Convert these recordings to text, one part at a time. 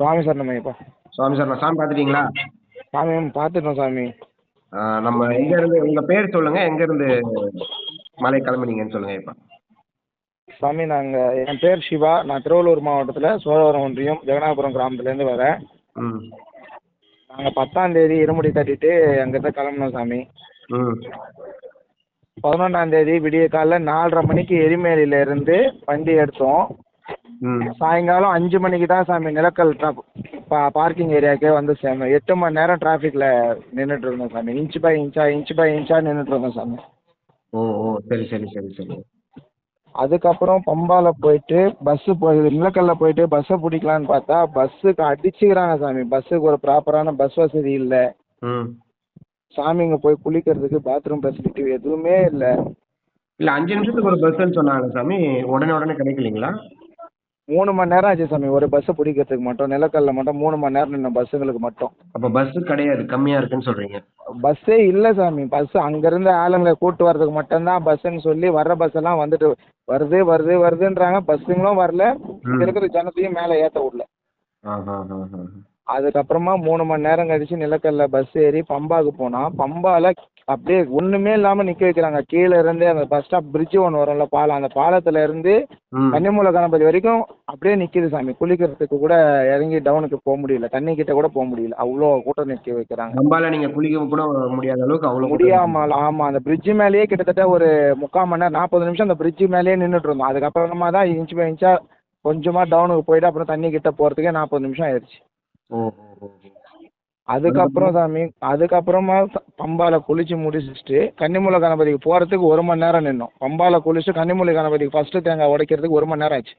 சுவாமி சரணமையப்பா சுவாமி சார் நான் சாமி பார்த்துட்டீங்களா? சாமி பார்த்துட்டோம் சாமி. நம்ம எங்க இருந்து உங்க பேர் சொல்லுங்க எங்க இருந்து மலை கிளம்புனீங்கன்னு சொல்லுங்க இப்போ. சாமி நாங்கள் என் பேர் சிவா. நான் திருவள்ளூர் மாவட்டத்தில் சோழவரம் ஒன்றியம் ஜெகநாதபுரம் கிராமத்துலேருந்து வரேன். ம். நாங்கள் பத்தாம் தேதி இருமுடி கட்டிட்டு அங்கேருந்து கிளம்புனோம் சாமி. ம். பதினொன்றாம் தேதி விடிய காலைல நாலரை மணிக்கு எரிமேலியில இருந்து வண்டி எடுத்தோம். சாயங்காலம் அஞ்சு மணிக்கு தான் சாமி நிலக்கல் பா பார்க்கிங் ஏரியாவுக்கே வந்து சேர்ந்தோம் எட்டு மணி நேரம் டிராஃபிக்கில் நின்றுட்டு இருந்தோம் சாமி. இன்ச் பை இன்ச்சா இன்ச் பை இன்ச்சா நின்றுட்டு இருந்தோம் சாமி. ஓ ஓ சரி சரி சரி சரி. அதுக்கப்புறம் பம்பால போயிட்டு பஸ்ஸு போய் நிலக்கல்ல போயிட்டு பஸ்ஸை பிடிக்கலான்னு பார்த்தா பஸ்ஸுக்கு அடிச்சுக்கிறாங்க சாமி. பஸ்ஸுக்கு ஒரு ப்ராப்பரான பஸ் வசதி இல்லை. சாமிங்க போய் குளிக்கிறதுக்கு பாத்ரூம் ஃபெசிலிட்டி எதுவுமே இல்லை. இல்லை அஞ்சு நிமிஷத்துக்கு ஒரு பஸ்ஸுன்னு சொன்னாங்க சாமி. உடனே உடனே கிடைக்கலீங்களா? மூணு மணி நேரம் ஆச்சு சாமி. ஒரு பஸ்ஸை பிடிக்கிறதுக்கு மட்டும் நிலக்கல்ல மட்டும் மூணு மணி நேரம் நின்ன பஸ்ஸுங்களுக்கு மட்டும். அப்போ பஸ்ஸு கிடையாது கம்மியாக இருக்குன்னு சொல்கிறீங்க பஸ்ஸே இல்லை சாமி. பஸ் அங்கேருந்து ஆளுங்களை கூட்டு வர்றதுக்கு மட்டும்தான் பஸ்ஸுன்னு சொல்லி வர்ற பஸ் எல்லாம் வந்துட்டு வருது வருது வருதுன்றாங்க. பஸ்ஸுங்களும் வரல. இங்க இருக்கிற ஜனத்தையும் மேலே ஏற்ற விடல. அதுக்கப்புறமா மூணு மணி நேரம் கழிச்சு நிலக்கல்ல பஸ் ஏறி பம்பாவுக்கு போனால் பம்பால அப்படியே ஒன்றுமே இல்லாமல் நிற்க வைக்கிறாங்க. கீழே இருந்து அந்த பஸ் ஸ்டாப் பிரிட்ஜ் ஒன்று வரும்ல பாலம். அந்த பாலத்துல இருந்து கன்னிமூல கணபதி வரைக்கும் அப்படியே நிற்கிது சாமி. குளிக்கிறதுக்கு கூட இறங்கி டவுனுக்கு போக முடியல. தண்ணி கிட்ட கூட போக முடியல. அவ்வளோ கூட்டம் நிற்க வைக்கிறாங்க. பம்பால நீங்கள் குளிக்க கூட முடியாத அளவுக்கு அவ்வளோ முடியாமல் ஆமாம் அந்த பிரிட்ஜ் மேலேயே கிட்டத்தட்ட ஒரு முக்கால் மணி நேரம் நாற்பது நிமிஷம் அந்த பிரிட்ஜ் மேலேயே நின்றுட்டு இருந்தோம். அதுக்கப்புறமா தான் இன்ச் பை இன்ச்சா கொஞ்சமாக டவுனுக்கு போயிட்டு அப்புறம் தண்ணி கிட்ட போகிறதுக்கே நாற்பது நிமிஷம் ஆயிடுச்சு. அதுக்கப்புறம் சாமி அதுக்கப்புறமா பம்பால குளிச்சு முடிச்சுட்டு கன்னிமூல கணபதிக்கு போகிறதுக்கு ஒரு மணி நேரம் நின்னோம். பம்பால குளிச்சு கன்னிமூல கணபதிக்கு ஃபஸ்ட்டு தேங்காய் உடைக்கிறதுக்கு ஒரு மணி நேரம் ஆச்சு.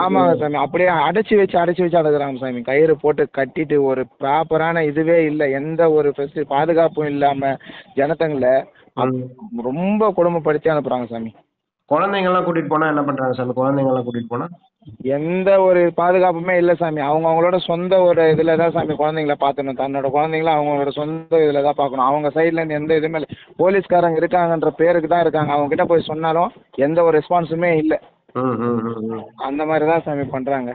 ஆமாங்க சாமி. அப்படியே அடைச்சி வச்சு அடைச்சி வச்சு அடக்குறாங்க சாமி. கயிறு போட்டு கட்டிட்டு ஒரு ப்ராப்பரான இதுவே இல்லை. எந்த ஒரு பாதுகாப்பும் இல்லாமல் ஜனத்தங்களை. ரொம்ப கொடுமைப்படுத்தி அனுப்புகிறாங்க சாமி. குழந்தைங்கலாம் கூட்டிட்டு போனா என்ன பண்றாங்க சாமி? குழந்தைங்கலாம் கூட்டிட்டு போனா? எந்த ஒரு பாதுகாப்புமே இல்லை சாமி. அவங்க அவங்களோட சொந்த ஒரு இதில் தான் சாமி குழந்தைங்கள பார்த்துக்கணும். தன்னோட குழந்தைங்கள அவங்களோட சொந்த இதில் தான் பார்க்கணும். அவங்க சைட்லேருந்து எந்த இதுவுமே இல்லை. போலீஸ்காரங்க இருக்காங்கன்ற பேருக்கு தான் இருக்காங்க. அவங்க கிட்ட போய் சொன்னாலும் எந்த ஒரு ரெஸ்பான்ஸுமே இல்லை. அந்த மாதிரி தான் சாமி பண்ணுறாங்க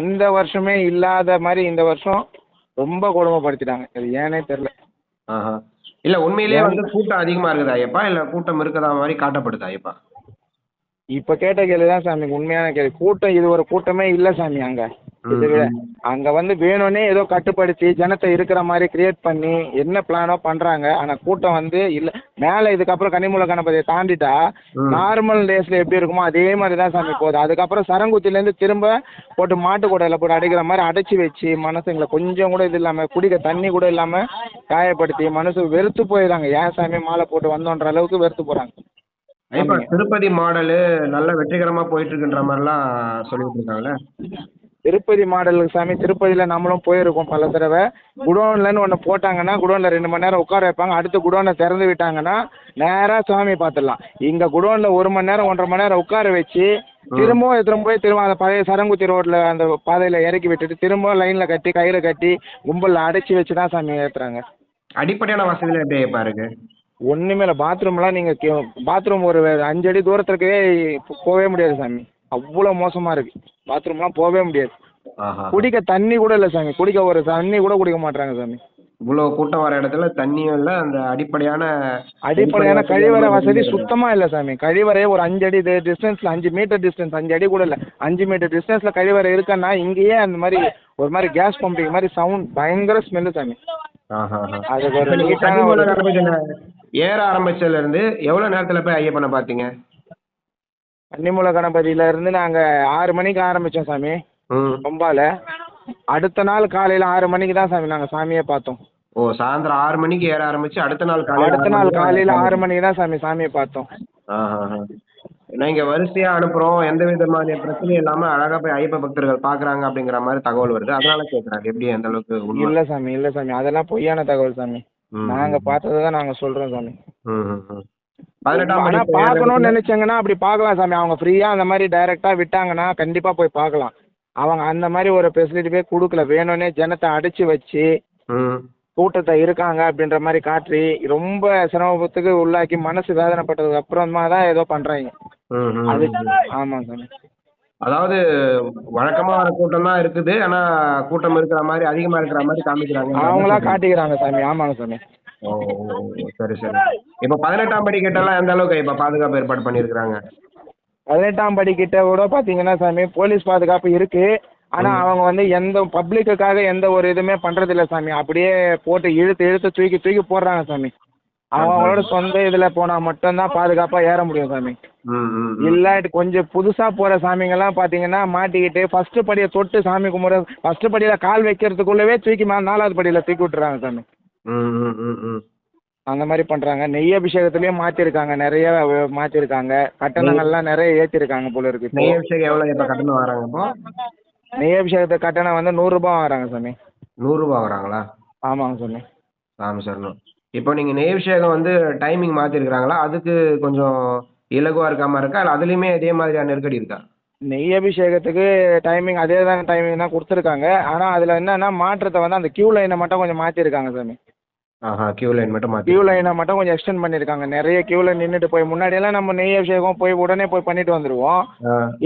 எந்த வருஷமே இல்லாத மாதிரி இந்த வருஷம் ரொம்ப கொடுமைப்படுத்திட்டாங்க. அது ஏனே தெரில ஆஹா. இல்ல உண்மையிலேயே வந்து கூட்டம் அதிகமா இருக்குதா ஐயப்பா? இல்ல கூட்டம் இருக்கதா மாதிரி காட்டப்படுதா ஐயப்பா? இப்போ கேட்ட கேள்வி தான் சாமி உண்மையான கேள்வி. கூட்டம் இது ஒரு கூட்டமே இல்லை சாமி அங்கே. இதுவே அங்கே வந்து வேணும்னே ஏதோ கட்டுப்படுத்தி ஜனத்தை இருக்கிற மாதிரி கிரியேட் பண்ணி என்ன பிளானோ பண்ணுறாங்க ஆனால் கூட்டம் வந்து இல்லை. மேலே இதுக்கப்புறம் கனிமூல கணபதியை தாண்டிட்டா. நார்மல் டேஸில் எப்படி இருக்குமோ அதே மாதிரி தான் சாமி போகுது. அதுக்கப்புறம் சரங்குத்திலேருந்து திரும்ப போட்டு மாட்டு கூடையில் போட்டு அடைக்கிற மாதிரி அடைச்சி வச்சு மனசுங்களை கொஞ்சம் கூட இது இல்லாமல் குடிக்க தண்ணி கூட இல்லாமல் காயப்படுத்தி மனசு வெறுத்து போயிடுறாங்க. ஏன் சாமி மாலை போட்டு வந்தோன்ற அளவுக்கு வெறுத்து போகிறாங்க ஐயப்பா திருப்பதி மாடலு நல்ல வெற்றிகரமா போயிட்டு இருக்குன்ற மாதிரிலாம் சொல்லிட்டு இருக்காங்கல்ல திருப்பதி மாடலுக்கு சாமி திருப்பதியில் நம்மளும் போயிருக்கோம் பல தடவை. குடோன்லன்னு ஒன்று போட்டாங்கன்னா குடோனில் ரெண்டு மணி நேரம் உட்கார வைப்பாங்க. அடுத்து குடோனை திறந்து விட்டாங்கன்னா நேராக சாமி பார்த்துடலாம். இங்கே குடோனில் ஒரு மணி நேரம் ஒன்றரை மணி நேரம் உட்கார வச்சு திரும்பவும் எடுத்துகிட்டு போய் திரும்ப அந்த பழைய சரங்குத்தி ரோட்டில் அந்த பாதையில் இறக்கி விட்டுட்டு திரும்ப லைனில் கட்டி கயிறை கட்டி கும்பலில் அடைச்சி வச்சு தான் சாமி ஏற்றுறாங்க அடிப்படையான வசதியில எப்படி இருக்கு? ஒன்றுமே இல்லை. பாத்ரூம்லாம் நீங்கள் பாத்ரூம் ஒரு அஞ்சு அடி தூரத்துக்கே போகவே முடியாது சாமி. அவ்வளோ மோசமாக இருக்குது பாத்ரூம்லாம் போகவே முடியாது. குடிக்க தண்ணி கூட இல்லை சாமி. குடிக்க ஒரு தண்ணி கூட குடிக்க மாட்டாங்க சாமி. இவ்வளவு கூட்டம் வர இடத்துல தண்ணியும் இல்ல அந்த அடிப்படையான அடிப்படையான கழிவறை வசதி சுத்தமாக இல்லை சாமி. கழிவறையே ஒரு அஞ்சு அடி டிஸ்டன்ஸில் அஞ்சு மீட்டர் டிஸ்டன்ஸ் அஞ்சு அடி கூட இல்லை. அஞ்சு மீட்டர் டிஸ்டன்ஸில் கழிவறை இருக்குன்னா இங்கேயே அந்த மாதிரி ஒரு மாதிரி கேஸ் பம்பிங் மாதிரி சவுண்ட் பயங்கர ஸ்மெல்லு சாமி. நீங்க ஏற ஆரம்பிச்சதுல இருந்து எவ்வளவு நேரத்துல போய் ஐயப்பனை பாத்தீங்க கன்னிமூல கணபதியில இருந்து நாங்கள் ஆறு மணிக்கு ஆரம்பித்தோம் சாமி. ம். பம்பால அடுத்த நாள் காலையில் ஆறு மணிக்கு தான் சாமி நாங்கள் சாமியை பார்த்தோம். ஓ சாயந்தரம் ஆறு மணிக்கு ஏற ஆரம்பிச்சு அடுத்த நாள் காலையில அடுத்த நாள் காலையில் ஆறு மணிக்கு தான் சாமி சாமியை பார்த்தோம். இங்க வரிசையா அனுப்புறோம். எந்த விதமான பிரச்சனையும் இல்லாம அழகா போய் ஐயப்ப பக்தர்கள் பாக்குறாங்க அப்படிங்கிற மாதிரி தகவல் வருது. அதனால கேக்குறாங்க எப்படி எந்த அளவுக்கு உண்மை? இல்லை சாமி இல்லை சாமி. அதெல்லாம் பொய்யான தகவல் சாமி. ம், நாங்கள் பார்த்ததை தான் நாங்கள் சொல்கிறோம் சாமி. பதினெட்டாம் பார்க்கணும்னு நினைச்சாங்கன்னா அப்படி பார்க்கலாம் சாமி. அவங்க ஃப்ரீயா அந்த மாதிரி டைரக்டா விட்டாங்கன்னா கண்டிப்பா போய் பார்க்கலாம். அவங்க அந்த மாதிரி ஒரு ஃபெசிலிட்டி போய் கொடுக்கல. வேணும்னே ஜனத்தை அடிச்சு வச்சு கூட்டத்தை இருக்காங்க அப்படின்ற மாதிரி காட்டி ரொம்ப சிரமத்துக்கு உள்ளாக்கி மனசு வேதனைப்பட்டதுக்கு அப்புறமா தான் ஏதோ பண்றாங்க. ம், ம், அது ம். ஆமாம் சாமி அதாவது வழக்கமா வர கூட்டம் தான் இருக்குது. ஆனா கூட்டம் இருக்கிற மாதிரி அதிகமா இருக்கிற மாதிரி காமிக்கிறாங்க. அவங்களா காட்டிக்கிறாங்க சாமி. ஆமாங்க சாமி. ஓ சரி சரி. இப்போ பதினெட்டாம் படி கிட்டலாம் எந்த அளவுக்கு இப்போ பாதுகாப்பு ஏற்பாடு பண்ணியிருக்கிறாங்க? பதினெட்டாம் படி கிட்ட கூட பார்த்தீங்கன்னா சாமி போலீஸ் பாதுகாப்பு இருக்கு. ஆனா அவங்க வந்து எந்த பப்ளிக்குக்காக எந்த ஒரு இதுவுமே பண்றது இல்ல சாமி. அப்படியே போட்டு இழுத்து இழுத்து தூக்கி தூக்கி போடுறாங்க சாமி. அவங்களோட சொந்த இதுல போனா மட்டும்தான் பாதுகாப்பா ஏற முடியும் சாமி. இல்லாட்டி கொஞ்சம் புதுசா போற சாமிங்கெல்லாம் பாத்தீங்கன்னா மாட்டிக்கிட்டு ஃபர்ஸ்ட் படியை தொட்டு சாமி கும்பிட ஃபர்ஸ்ட் படியில கால் வைக்கிறதுக்குள்ளவே தூக்கி மே- நாலாவது படியில தூக்கி விட்டுறாங்க சாமி. அந்த மாதிரி பண்றாங்க. நெய் அபிஷேகத்திலயும் மாத்திருக்காங்க. நிறைய அஹ், மாத்திருக்காங்க. கட்டணங்கள்லாம் நிறைய ஏத்திருக்காங்க போல இருக்கு நெய் அபிஷேகம் எவ்வளோ இப்போ கட்டணம் வராங்க நெய் அபிஷேகத்து கட்டணம் வந்து நூறுரூபா வாங்குறாங்க சாமி. நூறுரூபா வராங்களா ஆமாங்க சாமி. சாமி சரணம். இப்போ நீங்கள் நெய் அபிஷேகம் வந்து டைமிங் மாற்றிருக்கிறாங்களா அதுக்கு கொஞ்சம் இலகுவாக இருக்காம இருக்கா? இல்லை அதுலேயுமே இதே மாதிரியான நெருக்கடி இருக்கா? நெய் அபிஷேகத்துக்கு டைமிங் அதே தான் டைமிங் தான் கொடுத்துருக்காங்க. ஆனால் அதில் என்னன்னா மாற்றத்தை வந்து அந்த கியூ லைனை மட்டும் கொஞ்சம் மாற்றிருக்காங்க சாமி. ஆஹா கியூ லைன் மட்டும் மாற்றி கியூ லைனை மட்டும் கொஞ்சம் எக்ஸ்டெண்ட் பண்ணியிருக்காங்க நிறைய கியூவில் நின்றுட்டு போய் முன்னாடியெல்லாம் நம்ம நெய் அபிஷேகம் போய் உடனே போய் பண்ணிட்டு வந்துடுவோம்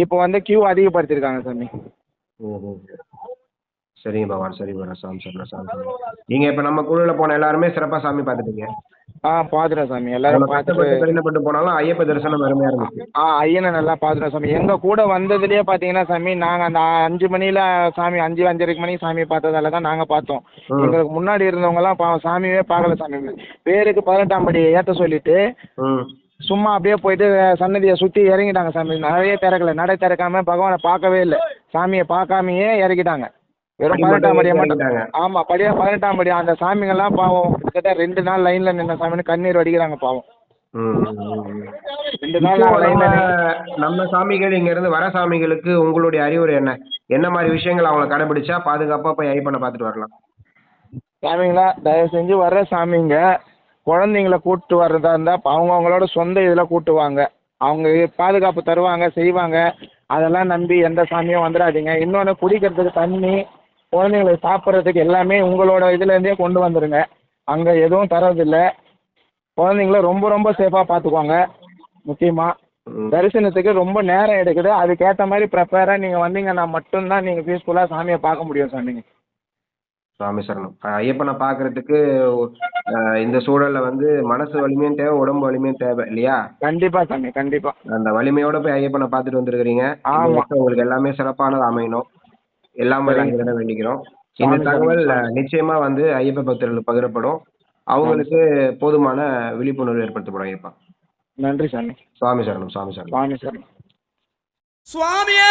இப்போ வந்து கியூ அதிகப்படுத்தியிருக்காங்க சாமி. ஓஹோ. சரிங்க பகவான் சரி பகவான். சாமி சாமி சரணம் நீங்கள் இப்போ நம்ம குழுவில் போன எல்லாருமே சிறப்பாக சாமி பார்த்துட்டீங்க ஆ பார்த்துட்டோம் சாமி. எல்லாரும் பார்த்துட்டு கடினப்பட்டு போனாலும் ஐயப்ப தரிசனம் அருமையாக இருந்துச்சு. ஆ ஐயனை நல்லா பார்த்துட்டோம் சாமி. எங்கள் கூட வந்ததுலேயே பார்த்தீங்கன்னா சாமி நாங்கள் அந்த அஞ்சு மணியில் சாமி அஞ்சு அஞ்சரைக்கு மணிக்கு சாமி பார்த்ததால தான் நாங்கள் பார்த்தோம். எங்களுக்கு முன்னாடி இருந்தவங்கலாம் பாவம் சாமியே பார்க்கல சாமி. பேருக்கு பதினெட்டாம் படி ஏற்ற சொல்லிட்டு சும்மா அப்படியே போயிட்டு சன்னதியை சுற்றி இறங்கிட்டாங்க சாமி. நிறைய திறக்கல. நடை திறக்காம பகவானை பார்க்கவே இல்லை. சாமியை பார்க்காமயே இறங்கிட்டாங்க. வெறும் படி பதினெட்டாம் மட்டும். இறங்கிட்டாங்க. ஆமாம் படியா பதினெட்டாம் படி அந்த சாமிங்கெல்லாம் பாவம். கிட்டத்தட்ட ரெண்டு நாள் லைனில் நின்ன சாமின்னு கண்ணீர் வடிக்கிறாங்க பாவம். ரெண்டு நாள் நம்ம சாமிகள் இங்க இருந்து வர சாமிகளுக்கு உங்களுடைய அறிவுரை என்ன? என்ன மாதிரி விஷயங்கள் அவங்க கடைபிடிச்சா பாதுகாப்பா போய் ஐப்பனை பார்த்துட்டு வரலாம்? சாமிங்களா தயவு செஞ்சு வர்ற சாமிங்க. குழந்தைங்கள கூப்பிட்டு வர்றதா இருந்தால் அவங்கவுங்களோட சொந்த இதில் கூட்டுவாங்க. அவங்க பாதுகாப்பு தருவாங்க செய்வாங்க. அதெல்லாம் நம்பி எந்த சாமியும் வந்துடாதீங்க. இன்னொன்று குடிக்கிறதுக்கு தண்ணி குழந்தைங்களுக்கு சாப்பிட்றதுக்கு எல்லாமே உங்களோட இதுலேருந்தே கொண்டு வந்துடுங்க அங்கே எதுவும் தரதில்ல. குழந்தைங்கள ரொம்ப ரொம்ப சேஃபாக பார்த்துக்குவாங்க முக்கியமாக. தரிசனத்துக்கு ரொம்ப நேரம் எடுக்குது. அதுக்கேற்ற மாதிரி ப்ரிப்பேராக நீங்கள் வந்தீங்கன்னா மட்டும்தான் நீங்கள் பீஸ்ஃபுல்லாக சாமியை பார்க்க முடியும் சாமிங்க சாமி சரணம். ஐயப்பனை பார்க்கறதுக்கு இந்த சூழல்ல வந்து மனசு வலிமையும் தேவை உடம்பு வலிமையும் தேவை இல்லையா? கண்டிப்பா சாமி கண்டிப்பா. அந்த வலிமையோட போய் ஐயப்பனை பார்த்துட்டு வந்திருக்கிறீங்க. உங்களுக்கு எல்லாமே சிறப்பானது அமையணும். எல்லாமே வேண்டிக்கிறோம். இந்த தகவல் நிச்சயமா வந்து ஐயப்ப பக்தர்கள் பகிரப்படும். அவங்களுக்கு போதுமான விழிப்புணர்வு ஏற்படுத்தப்படும் ஐயப்பா. நன்றி சாமி. சுவாமி சரணம் சுவாமி சரணம். சுவாமி சரணம். சுவாமியே!